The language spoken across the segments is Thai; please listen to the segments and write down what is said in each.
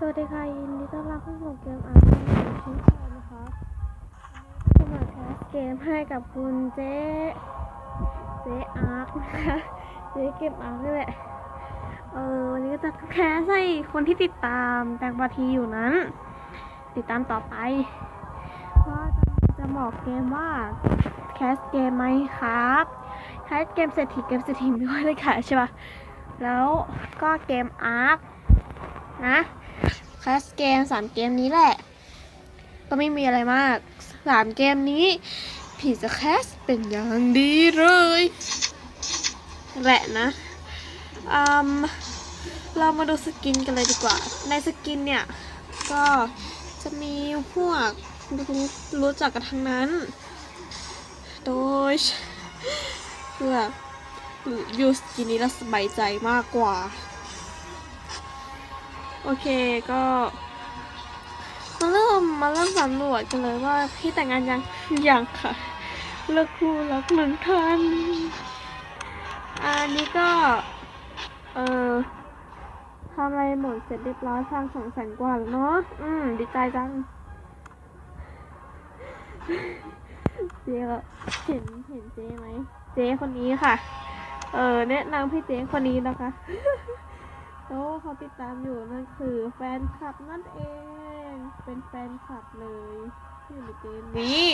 สวัสดีค่ะยินดีต้อนรับเข้าสู่เกมอาร์ตของชิ้นชายนะคะวันนี้จะมาแคสเกมให้กับคุณเจ๊เจ๊อาร์ตนะคะเจ๊เกมอาร์ตนี่แหละเออวันนี้ก็จะแคสให้คนที่ติดตามแตงปาทีอยู่นั้น ติดตามต่อไปก็จะจะบอกเกมว่าแคสเกมไหมครับแคสเกมเศรษฐีเกมเศรษฐีไม่ค่อยได้ขายใช่ปะแล้วก็เกมอาร์ตนะ แคสเกมสามเกมนี้แหละ ก็ไม่มีอะไรมากสามเกมนี้ผีจะแคสเป็นอย่างดีเลยแหละนะอืมเรามาดูสกินกันเลยดีกว่า ในสกินเนี่ย ก็จะมีพวกรู้รู้จักกันทั้งนั้น โดยเพื่อยูสกินนี้เราสบายใจมากกว่า โอเคก็มาเริ่มมาเริ่มสำรวจกันเลยว่าพี่แต่งงานยังยังค่ะเลิกคู่รักหนึ่งท่านอันนี้ก็ เออทำอะไรหมดเสร็จเรียบร้อยสร้างสองแสนกว่าแล้วเนาะอืม ดีใจจังเจ๊เห็นเห็นเจ๊ไหม เจ๊คนนี้ค่ะ เออแนะนำพี่เจ๊คนนี้นะคะ โอ้เขาติดตามอยู่นั่นคือแฟนคลับนั่นเอง เป็นแฟนคลับเลยที่อยู่ในเกมนี้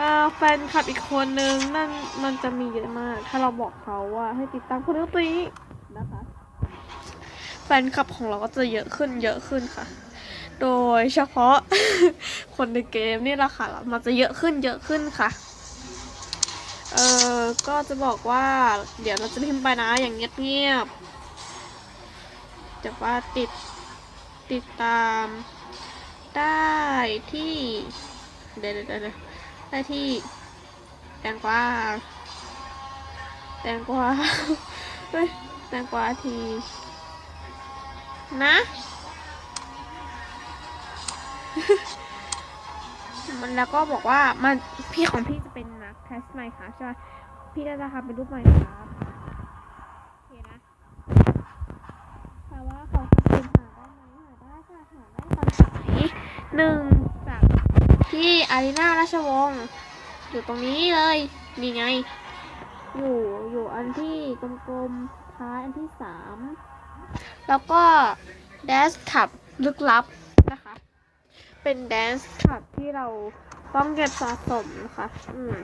อ่าแฟนคลับอีกคนนึงนั่นมันจะมีเยอะมาก ถ้าเราบอกเขาว่าให้ติดตามคนนี้นะคะ แฟนคลับของเราก็จะเยอะขึ้นเยอะขึ้นค่ะ โดยเฉพาะ คนในเกมนี่แหละค่ะ มันจะเยอะขึ้นเยอะขึ้นค่ะเออก็จะบอกว่า เดี๋ยวเราจะพิมพ์ไปนะอย่างเงียบๆ แต่ว่าติดติดตามได้ที่เดี๋ยวเดี๋ยวได้ที่แตงกวาแตงกวาเฮ้ยแตงกวาที นะ มันแล้วก็บอกว่ามันพี่ของพี่จะเป็นนักแคสไมค์ครับใช่ไหมพี่ก็จะทำเป็นรูปไมค์ครับโอเคนะถามว่าขอขอบคุณหาได้ไหมหาได้ค่ะหาได้ ตอนสายหนึ่งจากที่อารีนาราชวงศ์อยู่ตรงนี้เลยมีไง อยู่อยู่อันที่กลมๆท้ายอันที่สามแล้วก็แดนส์ขับลึกลับนะคะ เป็นแดนซ์คลับที่เราต้องเก็บสะสมนะคะอืม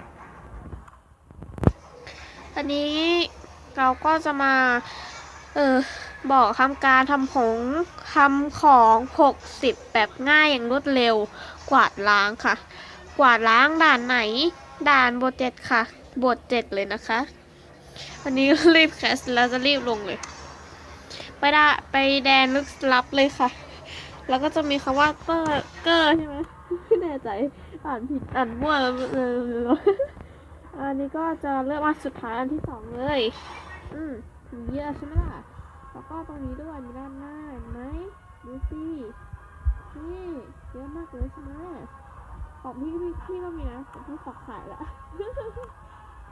อันนี้เราก็จะมา เออ บอกทำการทำผงทำของ 60 แบบง่ายอย่างรวดเร็ว กวาดล้างค่ะ กวาดล้างด่านไหน ด่านบทเจ็ดค่ะ บทเจ็ดเลยนะคะวันนี้รีบแคสแล้วจะรีบลงเลย ไปได้ไปแดนลึกลับเลยค่ะ แล้วก็จะมีคำว่าเกอร์เกอร์ใช่ไหมไม่แน่ใจอ่านผิดอ่านมั่วแล้วเอออันนี้ก็จะเลือกมาสุดท้ายอันที่สองเลย อืมเยอะใช่ไหมล่ะ แล้วก็ตรงนี้ด้วยมีด้านหน้าเห็นไหมดูสินี่เยอะมากเลยใช่ไหมของพี่พี่พี่ก็มีนะแต่พี่ฝากขายละ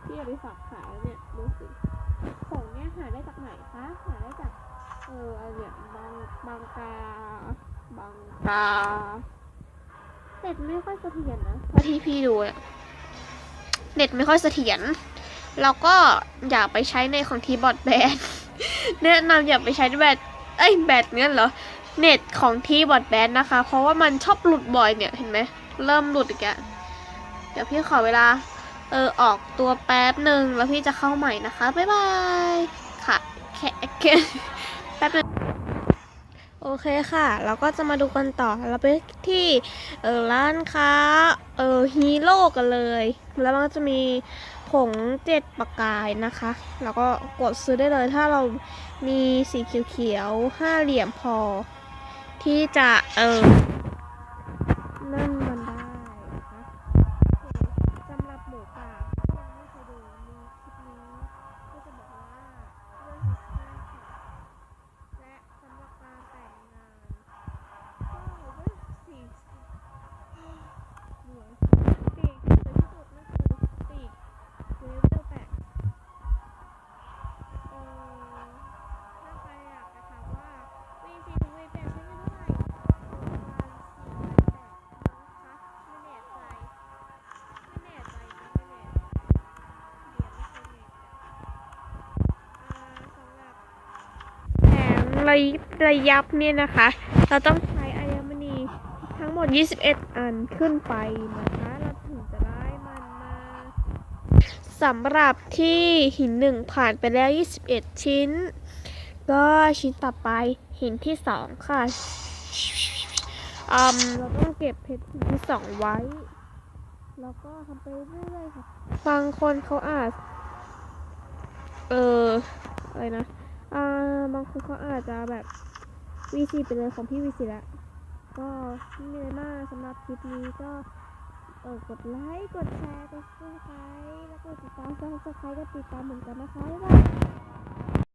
พี่เอาไปฝากขายแล้วเนี่ยดูสิของเนี้ยหาได้จากไหนคะหาได้จากเอออันเนี้ยบางบางกาบางกาเน็ตไม่ค่อยเสถียรนะพอที่พี่ดูเน็ตไม่ค่อยเสถียรแล้วก็อย่าไปใช้ในของทีบอดแบน แนะนำอย่าไปใช้แบตเอ้ยแบตเนี้ยเหรอ เน็ตของที่บอดแบนนะคะ เพราะว่ามันชอบหลุดบ่อยเนี่ยเห็นไหมเริ่มหลุดอีกแล้วเดี๋ยวพี่ขอเวลา เออออกตัวแป๊บหนึ่งแล้วพี่จะเข้าใหม่นะคะ บ๊ายบายค่ะแค่แค่แป๊บนึงโอเคค่ะ เราก็จะมาดูกันต่อ เราไปที่เออร้านค้าเออฮีโร่กันเลย แล้วมันก็จะมี ผงเจ็ดประกายนะคะ แล้วก็กดซื้อได้เลยถ้าเรามีสีเขียวๆห้าเหลี่ยมพอ ที่จะเออนั่น ระยิบระยับเนี่ยนะคะ เราต้องใช้อัญมณีทั้งหมด 21 อันขึ้นไปนะคะ เราถึงจะได้มันมาสำหรับที่หินหนึ่งผ่านไปแล้ว 21 ชิ้น ก็ชิ้นต่อไปหินที่สองค่ะอืมเราต้องเก็บเพชรหินที่สองไว้ แล้วก็ทำไปเรื่อยๆค่ะ บางคนเขาอาจ เอออะไรนะ อ่าบางคนเขาอาจจะแบบวีซีไปเลยของพี่วีซีละก็ไม่มีอะไรมากสำหรับคลิปนี้ก็เออกดไลค์กดแชร์กดซับสไครต์แล้วก็ติดตามซับสไครต์ก็ติดตามเหมือนกันนะคะบ๊ายบาย